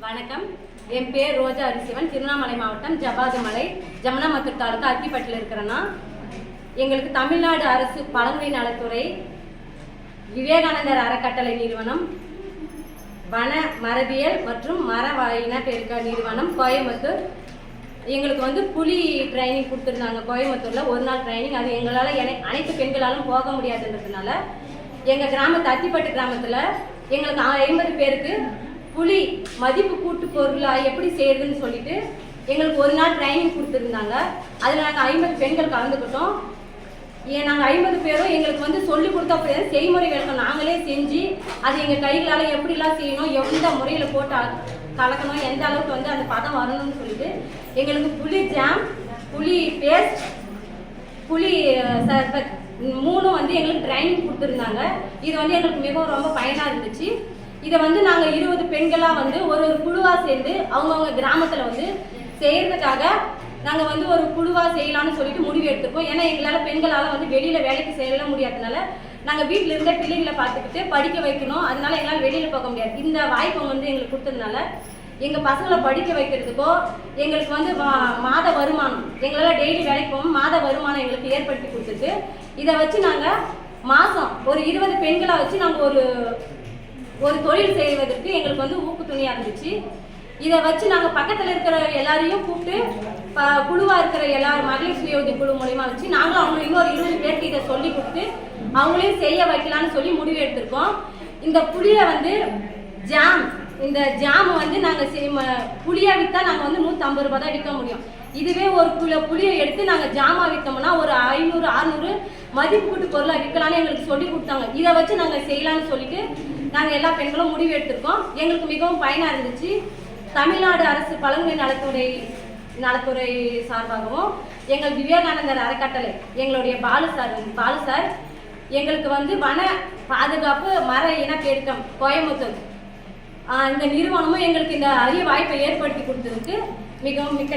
வணக்கம். என் பேர் ரோஜா அரிசிவன். திருவண்ணாமலை மாவட்டம் ஜபாதுமலை ஜமுனாமத்தூர் தாலுக்கா அத்திப்பட்டில் இருக்கிறேன்னா எங்களுக்கு தமிழ்நாடு அரசு பழங்குடி நலத்துறை விவேகானந்தர் அறக்கட்டளை நிறுவனம் வன மரபியல் மற்றும் மர வ- இனப்பெருக்க நிறுவனம் கோயம்புத்தூர். எங்களுக்கு வந்து புலி ட்ரைனிங் கொடுத்துருந்தாங்க கோயம்புத்தூரில். ஒரு நாள் ட்ரைனிங் அது எங்களால் அனைத்து பெண்களாலும் போக முடியாதுன்றதுனால எங்கள் கிராமத்து அத்திப்பட்டு கிராமத்தில் எங்களுக்கு ஐம்பது பேருக்கு புலி மதிப்பு கூட்டு பொருளாக எப்படி செய்யறதுன்னு சொல்லிட்டு எங்களுக்கு ஒரு நாள் ட்ரைனிங் கொடுத்துருந்தாங்க. அதில் நாங்கள் ஐம்பது பெண்கள் கலந்துக்கிட்டோம். ஏன் நாங்கள் ஐம்பது பேரும் எங்களுக்கு வந்து சொல்லி கொடுத்த அப்படியே செய்முறை விளக்கம் நாங்களே செஞ்சு அது எங்கள் கைகளால் எப்படிலாம் செய்யணும் எந்த முறையில் போட்டு கலக்கணும் எந்த அளவுக்கு வந்து அந்த பதம் வரணும்னு சொல்லிட்டு எங்களுக்கு புளி ஜாம் புளி பேஸ்ட் புளி சர்பத் மூணும் வந்து எங்களுக்கு ட்ரைனிங் கொடுத்துருந்தாங்க. இது வந்து எங்களுக்கு மிகவும் ரொம்ப பயனாக இருந்துச்சு. இதை வந்து நாங்கள் இருபது பெண்களாக வந்து ஒரு ஒரு குழுவாக சேர்ந்து அவங்கவுங்க கிராமத்தில் வந்து செய்கிறதுக்காக நாங்கள் வந்து ஒரு குழுவாக செய்யலாம்னு சொல்லிட்டு முடிவு எடுத்திருக்கோம். ஏன்னா எங்களால் பெண்களால் வந்து வெளியில் வேலைக்கு செய்யலாம் முடியாதனால நாங்கள் வீட்டில் இருந்த பிள்ளைங்களை பார்த்துக்கிட்டு படிக்க வைக்கணும். அதனால எங்களால் வெளியில் போக முடியாது. இந்த வாய்ப்பை வந்து எங்களுக்கு கொடுத்ததுனால எங்கள் பசங்களை படிக்க வைக்கிறதுக்கோ எங்களுக்கு வந்து மா- மாத வருமானம் எங்களால் டெய்லி வேலைக்கு போகும் மாத வருமானம் எங்களுக்கு ஏற்படுத்தி கொடுத்துருக்கு. இதை வச்சு நாங்கள் மாதம் ஒரு இருபது பெண்களை வச்சு நாங்கள் ஒரு ஒரு தொழில் செய்வதற்கு எங்களுக்கு வந்து ஊக்குத்துணையாக இருந்துச்சு. இதை வச்சு நாங்கள் பக்கத்தில் இருக்கிற எல்லாரையும் கூப்பிட்டு குழுவாக இருக்கிற எல்லா மகளிர் சுய உதவி குழு மூலியமா வச்சு நாங்களும் அவங்க இன்னொரு இருபது பேருக்கு இதை சொல்லி கொடுத்து அவங்களையும் செய்ய வைக்கலான்னு சொல்லி முடிவு எடுத்திருக்கோம். இந்த புளியை வந்து ஜாம் இந்த ஜாம் வந்து நாங்கள் புளியாக விற்றா நாங்கள் வந்து நூற்றம்பது ரூபாய் தான் விற்க முடியும். இதுவே ஒரு கிலோ புளியை எடுத்து நாங்கள் ஜாமாக விற்றோம்னா ஒரு ஐநூறு அறுநூறு மதிப்பு கூட்டு பொருளாக விற்கலான்னு எங்களுக்கு சொல்லி கொடுத்தாங்க. இதை வச்சு நாங்கள் செய்யலாம்னு சொல்லிட்டு நாங்கள் எல்லா பெண்களும் முடிவு எடுத்திருக்கோம். எங்களுக்கு மிகவும் பயனாக இருந்துச்சு. தமிழ்நாடு அரசு பழங்குடி நலத்துறை நலத்துறை சார்பாகவும் எங்கள் விவேகானந்தர் அறக்கட்டளை எங்களுடைய பாலு சார் பாலு சார் எங்களுக்கு வந்து வன பாதுகாப்பு மர இனப்பெருக்கம் கோயம்புத்தூர். இந்த நிறுவனமும் எங்களுக்கு இந்த அரிய வாய்ப்பை ஏற்படுத்தி கொடுத்ததுக்கு மிகவும் மிக்க